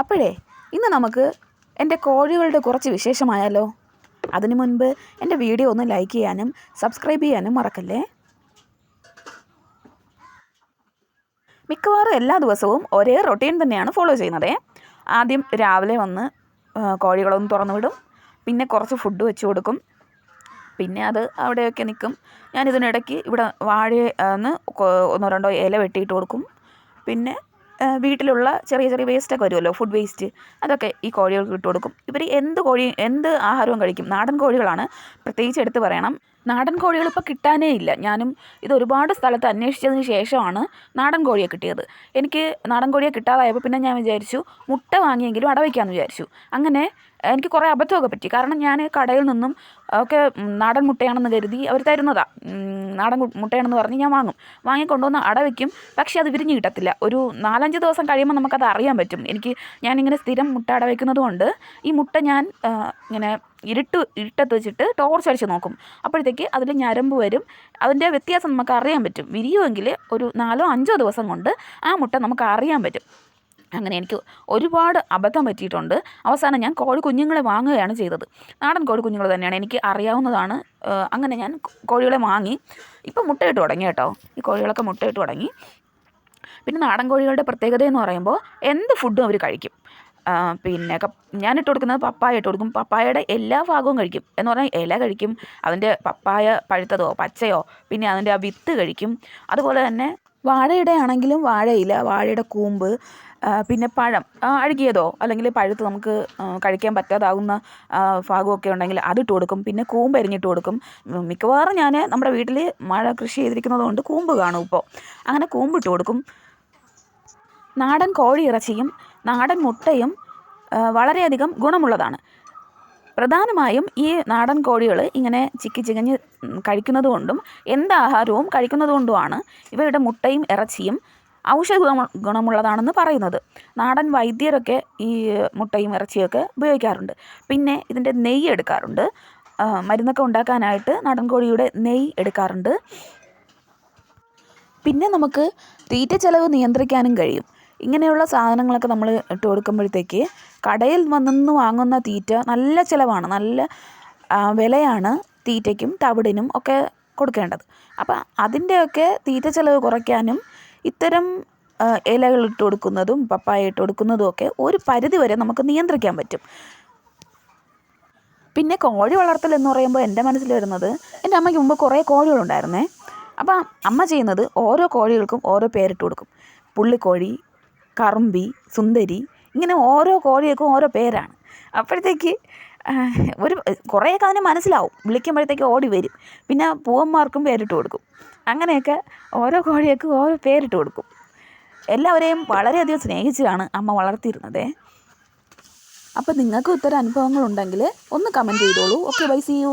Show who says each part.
Speaker 1: അപ്പോഴേ ഇന്ന് നമുക്ക് എന്റെ കോഴികളുടെ കുറച്ച് വിശേഷമായാലോ? അതിനു മുൻപ് എന്റെ വീഡിയോ ഒന്ന് ലൈക്ക് ചെയ്യാനും സബ്സ്ക്രൈബ് ചെയ്യാനും മറക്കല്ലേ? മിക്കവാറും എല്ലാ ദിവസവും ഒരേ റൊട്ടീൻ തന്നെയാണ് ഫോളോ ചെയ്യുന്നത്. ആദ്യം രാവിലെ വന്ന് കോഴികളൊന്ന് തുറന്നു വിടും. പിന്നെ കുറച്ച് ഫുഡ് വെച്ച് കൊടുക്കും. പിന്നെ അത് അവിടെയൊക്കെ നിൽക്കും. ഞാനിതിനിടയ്ക്ക് ഇവിടെ വാഴ ഒന്ന് ഒന്നോ രണ്ടോ ഇല വെട്ടിയിട്ട് കൊടുക്കും. പിന്നെ വീട്ടിലുള്ള ചെറിയ ചെറിയ വേസ്റ്റൊക്കെ വരുമല്ലോ ഫുഡ് വേസ്റ്റ് അതൊക്കെ ഈ കോഴികൾക്ക് ഇട്ട് കൊടുക്കും ഇവർ എന്ത് കോഴി എന്ത് ആഹാരവും കഴിക്കും? നാടൻ കോഴികളാണ്. പ്രത്യേകിച്ച് എടുത്ത് പറയണം. നാടൻ കോഴികൾ ഇപ്പോൾ കിട്ടാനേ ഇല്ല. ഞാനും ഇത് ഒരുപാട് സ്ഥലത്ത് അന്വേഷിച്ചതിന് ശേഷമാണ് നാടൻ കോഴിയെ കിട്ടിയത്. എനിക്ക് നാടൻ കോഴിയെ കിട്ടാതായപ്പോൾ പിന്നെ ഞാൻ വിചാരിച്ചു മുട്ട വാങ്ങിയെങ്കിലും അടവയ്ക്കാമെന്ന് വിചാരിച്ചു. അങ്ങനെ എനിക്ക് കുറേ അബദ്ധമൊക്കെ പറ്റി. കാരണം ഞാൻ കടയിൽ നിന്നും ഒക്കെ നാടൻ മുട്ടയാണെന്ന് കരുതി അവർ തരുന്നതാ. നാടൻ മുട്ടയാണെന്ന് പറഞ്ഞ് ഞാൻ വാങ്ങും. വാങ്ങിക്കൊണ്ടുവന്ന് അടവയ്ക്കും പക്ഷേ അത് വിരിഞ്ഞ് കിട്ടത്തില്ല. ഒരു നാലഞ്ച് ദിവസം കഴിയുമ്പോൾ നമുക്കത് അറിയാൻ പറ്റും. എനിക്ക് ഞാനിങ്ങനെ സ്ഥിരം മുട്ട അടവയ്ക്കുന്നത് കൊണ്ട് ഈ മുട്ട ഞാൻ ഇങ്ങനെ ഇരുട്ട് ഇരുട്ടത്ത് വെച്ചിട്ട് ടോർച്ച് അടിച്ച് നോക്കും. അപ്പോഴത്തേക്ക് അതിൽ ഞരമ്പ് വരും. അതിന്റെ വ്യത്യാസം നമുക്ക് അറിയാൻ പറ്റും. വിരിയുമെങ്കിൽ ഒരു നാലോ അഞ്ചോ ദിവസം കൊണ്ട് ആ മുട്ട നമുക്ക് അറിയാൻ പറ്റും. അങ്ങനെ എനിക്ക് ഒരുപാട് അബദ്ധം പറ്റിയിട്ടുണ്ട്. അവസാനം ഞാൻ കോഴി കുഞ്ഞുങ്ങളെ വാങ്ങുകയാണ് ചെയ്തത്. നാടൻ കോഴി കുഞ്ഞുങ്ങൾ തന്നെയാണ്. എനിക്ക് അറിയാവുന്നതാണ്. അങ്ങനെ ഞാൻ കോഴികളെ വാങ്ങി. ഇപ്പം മുട്ടയിട്ട് തുടങ്ങി കേട്ടോ. ഈ കോഴികളൊക്കെ മുട്ടയിട്ട് തുടങ്ങി. പിന്നെ നാടൻ കോഴികളുടെ പ്രത്യേകത എന്ന് പറയുമ്പോൾ എന്ത് ഫുഡും അവർ കഴിക്കും. പിന്നെ ഞാൻ ഇട്ട് കൊടുക്കുന്നത് പപ്പായ ഇട്ട് കൊടുക്കും. പപ്പായയുടെ എല്ലാ ഭാഗവും കഴിക്കും. എന്ന് പറഞ്ഞാൽ ഇല കഴിക്കും അതിന്റെ പപ്പായ പഴുത്തതോ പച്ചയോ പിന്നെ അതിന്റെ ആ വിത്ത് കഴിക്കും. അതുപോലെ തന്നെ വാഴയുടെ ആണെങ്കിലും വാഴയില വാഴയുടെ കൂമ്പ് പിന്നെ പഴം അഴുകിയതോ അല്ലെങ്കിൽ പഴുത്ത് നമുക്ക് കഴിക്കാൻ പറ്റാതാവുന്ന ഭാഗമൊക്കെ ഉണ്ടെങ്കിൽ അതിട്ട് കൊടുക്കും. പിന്നെ കൂമ്പ് എരിഞ്ഞിട്ട് കൊടുക്കും. മിക്കവാറും ഞാൻ നമ്മുടെ വീട്ടിൽ മഴ കൃഷി ചെയ്തിരിക്കുന്നത് കൊണ്ട് കൂമ്പ് കാണും ഇപ്പോൾ അങ്ങനെ കൂമ്പ് ഇട്ട് കൊടുക്കും. നാടൻ കോഴി ഇറച്ചിയും നാടൻ മുട്ടയും വളരെയധികം ഗുണമുള്ളതാണ്. പ്രധാനമായും ഈ നാടൻ കോഴികൾ ഇങ്ങനെ ചിക്കി ചികഞ്ഞ് കഴിക്കുന്നതുകൊണ്ടും കഴിക്കുന്നത് കൊണ്ടും എന്ത് ആഹാരവും കഴിക്കുന്നതുകൊണ്ടുമാണ് ഇവയുടെ മുട്ടയും ഇറച്ചിയും ഔഷധ ഗുണ ഗുണമുള്ളതാണെന്ന് പറയുന്നത്. നാടൻ വൈദ്യരൊക്കെ ഈ മുട്ടയും ഇറച്ചിയൊക്കെ ഉപയോഗിക്കാറുണ്ട്. പിന്നെ ഇതിന്റെ നെയ്യ് എടുക്കാറുണ്ട്. മരുന്നൊക്കെ ഉണ്ടാക്കാനായിട്ട് നാടൻ കോഴിയുടെ നെയ്യ് എടുക്കാറുണ്ട്. പിന്നെ നമുക്ക് തീറ്റ ചെലവ് നിയന്ത്രിക്കാനും കഴിയും. ഇങ്ങനെയുള്ള സാധനങ്ങളൊക്കെ നമ്മൾ ഇട്ട് കൊടുക്കുമ്പോഴത്തേക്ക് കടയിൽ വന്നു വാങ്ങുന്ന തീറ്റ നല്ല ചിലവാണ്. നല്ല വിലയാണ് തീറ്റയ്ക്കും തവിടിനും ഒക്കെ കൊടുക്കേണ്ടത്. അപ്പം അതിന്റെയൊക്കെ തീറ്റ ചിലവ് കുറയ്ക്കാനും ഇത്തരം ഇലകൾ ഇട്ട് കൊടുക്കുന്നതും പപ്പായ ഇട്ട് കൊടുക്കുന്നതും ഒക്കെ ഒരു പരിധി വരെ നമുക്ക് നിയന്ത്രിക്കാൻ പറ്റും. പിന്നെ കോഴി വളർത്തൽ എന്ന് പറയുമ്പോൾ എന്റെ മനസ്സിൽ വരുന്നത് എന്റെ അമ്മയ്ക്ക് മുമ്പ് കുറേ കോഴികളുണ്ടായിരുന്നേ. അപ്പം അമ്മ ചെയ്യുന്നത് ഓരോ കോഴികൾക്കും ഓരോ പേരിട്ട് കൊടുക്കും. പുള്ളിക്കോഴി കറുമ്പി സുന്ദരി ഇങ്ങനെ ഓരോ കോഴികൾക്കും ഓരോ പേരാണ്. അപ്പോഴത്തേക്ക് ഒരു കുറേയൊക്കെ അതിന് മനസ്സിലാവും. വിളിക്കുമ്പോഴത്തേക്ക് ഓടി വരും. പിന്നെ പൂവന്മാർക്കും പേരിട്ട് കൊടുക്കും. അങ്ങനെയൊക്കെ ഓരോ കോഴികൾക്കും ഓരോ പേരിട്ട് കൊടുക്കും. എല്ലാവരെയും വളരെയധികം സ്നേഹിച്ചാണ് അമ്മ വളർത്തിയിരുന്നത്. അപ്പോൾ നിങ്ങൾക്കും ഇത്തരം അനുഭവങ്ങളുണ്ടെങ്കിൽ ഒന്ന് കമന്റ് ചെയ്തോളൂ. Okay bye C U